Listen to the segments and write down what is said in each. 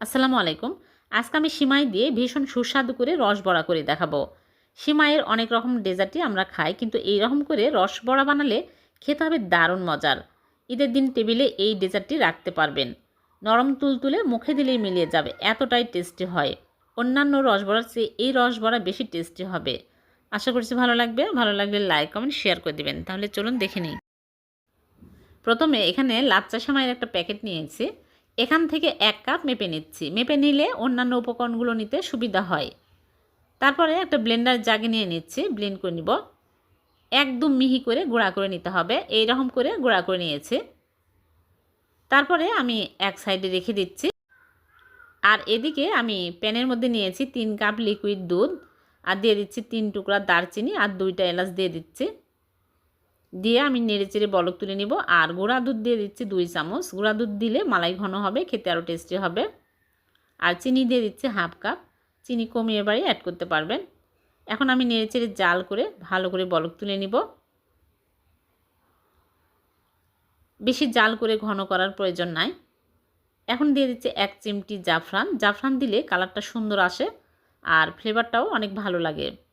আসসালামু আলাইকুম। আজকে আমি সিমাই দিয়ে ভীষণ সুস্বাদু করে রস বড়া করে দেখাবো। সিমাইয়ের অনেক রকম ডেজার্টই আমরা খাই, কিন্তু এই রকম করে রস বড়া বানালে খেতে হবে দারুণ মজার। ঈদের দিন টেবিলে এই ডেজার্টটি রাখতে পারবেন। নরম তুলতুলে মুখে দিলেই মিলিয়ে যাবে, এতটাই টেস্টি হয়। অন্যান্য রস বড়ার চেয়ে এই রস বড়া বেশি টেস্টি হবে। আশা করছি ভালো লাগবে। ভালো লাগলে লাইক, কমেন্ট, শেয়ার করে দেবেন। তাহলে চলুন দেখে নিই। প্রথমে এখানে লাচ্চা সামাইয়ের একটা প্যাকেট নিয়েছি। এখান থেকে এক কাপ মেপে নিচ্ছি। মেপে নিলে অন্যান্য উপকরণগুলো নিতে সুবিধা হয়। তারপরে একটা ব্লেন্ডার জাগে নিয়ে নিচ্ছি, ব্লেন্ড করে নিব। একদম মিহি করে গুঁড়া করে নিতে হবে। এই রকম করে গুঁড়া করে নিয়েছি। তারপরে আমি এক সাইডে রেখে দিচ্ছি। আর এদিকে আমি প্যানের মধ্যে নিয়েছি তিন কাপ লিকুইড দুধ। আর দিয়ে দিচ্ছি তিন টুকরা দারচিনি আর দুইটা এলাচ দিয়ে দিচ্ছি। দিয়ে আমি নেড়ে চেড়ে বলক তুলে নিব। আর গুঁড়া দুধ দিয়ে দিচ্ছি দুই চামচ। গুঁড়া দুধ দিলে মালাই ঘন হবে, খেতে আরও টেস্টি হবে। আর চিনি দিয়ে দিচ্ছি হাফ কাপ। চিনি কমিয়ে বাড়ি অ্যাড করতে পারবেন। এখন আমি নেড়ে চেড়ে জাল করে ভালো করে বলক তুলে নিব। বেশি জাল করে ঘন করার প্রয়োজন নাই। এখন দিয়ে দিচ্ছে এক চিমটি জাফরান। জাফরান দিলে কালারটা সুন্দর আসে আর ফ্লেভারটাও অনেক ভালো লাগে।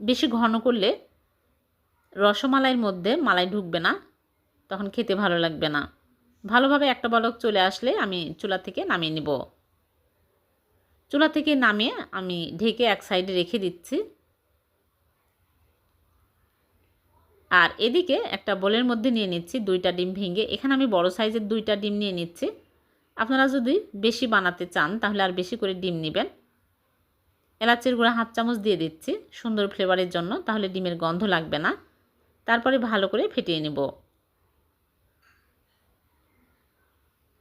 বেশি ঘন করলে রসমালাইয়ের মধ্যে মালাই ঢুকবে না, তখন খেতে ভালো লাগবে না। ভালোভাবে একটা বলক চলে আসলে আমি চুলা থেকে নামিয়ে নিব। চুলা থেকে নামিয়ে আমি ঢেকে এক সাইডে রেখে দিচ্ছি। আর এদিকে একটা বোলের মধ্যে নিয়ে নিচ্ছি দুইটা ডিম ভেঙে। এখানে আমি বড় সাইজের দুইটা ডিম নিয়ে নিচ্ছি। আপনারা যদি বেশি বানাতে চান তাহলে আর বেশি করে ডিম নেবেন। এলাচের গুঁড়া হাফ চামচ দিয়ে দিচ্ছি সুন্দর ফ্লেভারের জন্য, তাহলে ডিমের গন্ধ লাগবে না। তারপরে ভালো করে ফেটিয়ে নেব।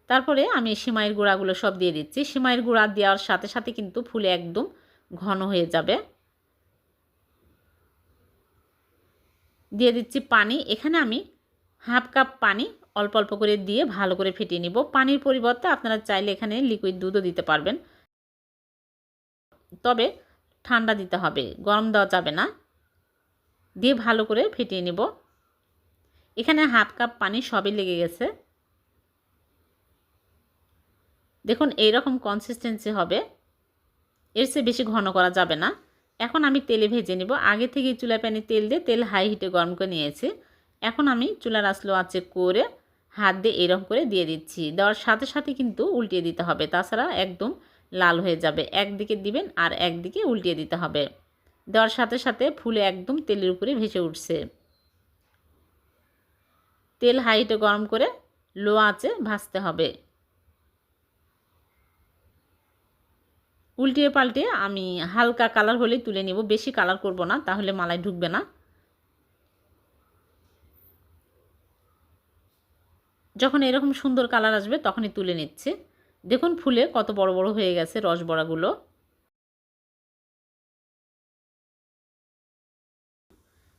তারপরে আমি সিমাইয়ের গুঁড়াগুলো সব দিয়ে দিচ্ছি। সিমাইয়ের গুঁড়া দেওয়ার সাথে সাথে কিন্তু ফুলে একদম ঘন হয়ে যাবে। দিয়ে দিচ্ছি পানি। এখানে আমি হাফ কাপ পানি অল্প অল্প করে দিয়ে ভালো করে ফেটিয়ে নিব। পানির পরিবর্তে আপনারা চাইলে এখানে লিকুইড দুধও দিতে পারবেন। তবে ঠান্ডা দিতে হবে, গরম দেওয়া যাবে না। দিয়ে ভালো করে ফেটিয়ে নিব। এখানে হাফ কাপ পানি সবই লেগে গেছে। দেখুন এই রকম কনসিস্টেন্সি হবে। এর চেয়ে বেশি ঘন করা যাবে না। এখন আমি তেলে ভেজে নিব। আগে থেকে চুলা প্যানে তেল দিয়ে তেল হাই হিটে গরম করে নিয়েছি। এখন আমি চুলার আসলো আছে করে হাত দিয়ে এরকম করে দিয়ে দিচ্ছি। দেওয়ার সাথে সাথে কিন্তু উল্টিয়ে দিতে হবে। তাছাড়া একদম লাল হয়ে যাবে। একদিকে দিবেন আর একদিকে উল্টিয়ে দিতে হবে। দেওয়ার সাথে সাথে ফুলে একদম তেলের উপরে ভেসে উঠছে। তেল হাইটে গরম করে লো আঁচে ভাজতে হবে। উল্টিয়ে পাল্টে আমি হালকা কালার হলেই তুলে নিব। বেশি কালার করব না, তাহলে মালাই ঢুকবে না। যখন এরকম সুন্দর কালার আসবে, তখনই তুলে নিচ্ছে। দেখুন ফুলে কত বড় বড় হয়ে গেছে রস বড়াগুলো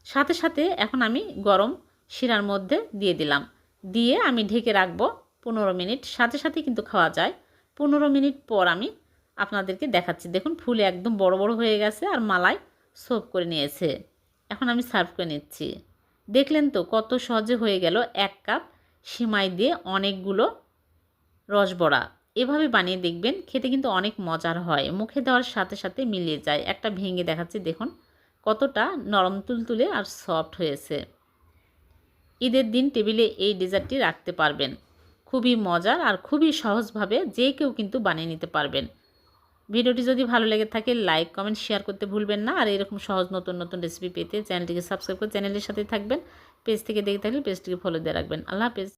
সাথে সাথে এখন আমি গরম শিরার মধ্যে দিয়ে দিলাম। দিয়ে আমি ঢেকে রাখব পনেরো মিনিট। সাথে সাথে কিন্তু খাওয়া যায়। পনেরো মিনিট পর আমি আপনাদেরকে দেখাচ্ছি। দেখুন ফুলে একদম বড় বড় হয়ে গেছে আর মালাই সোপ করে নিয়েছে। এখন আমি সার্ভ করে নিচ্ছি। দেখলেন তো কত সহজে হয়ে গেল এক কাপ সিমাই দিয়ে অনেকগুলো রসবড়া। এভাবে বানিয়ে দেখবেন, খেতে কিন্তু অনেক মজার হয়। মুখে দেওয়ার সাথে সাথে মিলিয়ে যায়। একটা ভেঙে দেখাচ্ছি, দেখুন। কতটা নরম তুলতুলে আর সফট হয়েছে। ঈদের দিন টেবিলে এই ডেজার্টটি রাখতে পারবেন। খুবই মজার আর খুবই সহজভাবে যে কেউ কিন্তু বানিয়ে নিতে পারবেন। ভিডিওটি যদি ভালো লেগে থাকে, লাইক, কমেন্ট, শেয়ার করতে ভুলবেন না। আর এরকম সহজ নতুন নতুন রেসিপি পেতে চ্যানেলটিকে সাবস্ক্রাইব করে চ্যানেলের সাথে থাকবেন। পেজ থেকে দেখে থাকলে পেজটিকে ফলো দিয়ে রাখবেন। আল্লাহ হাফেজ।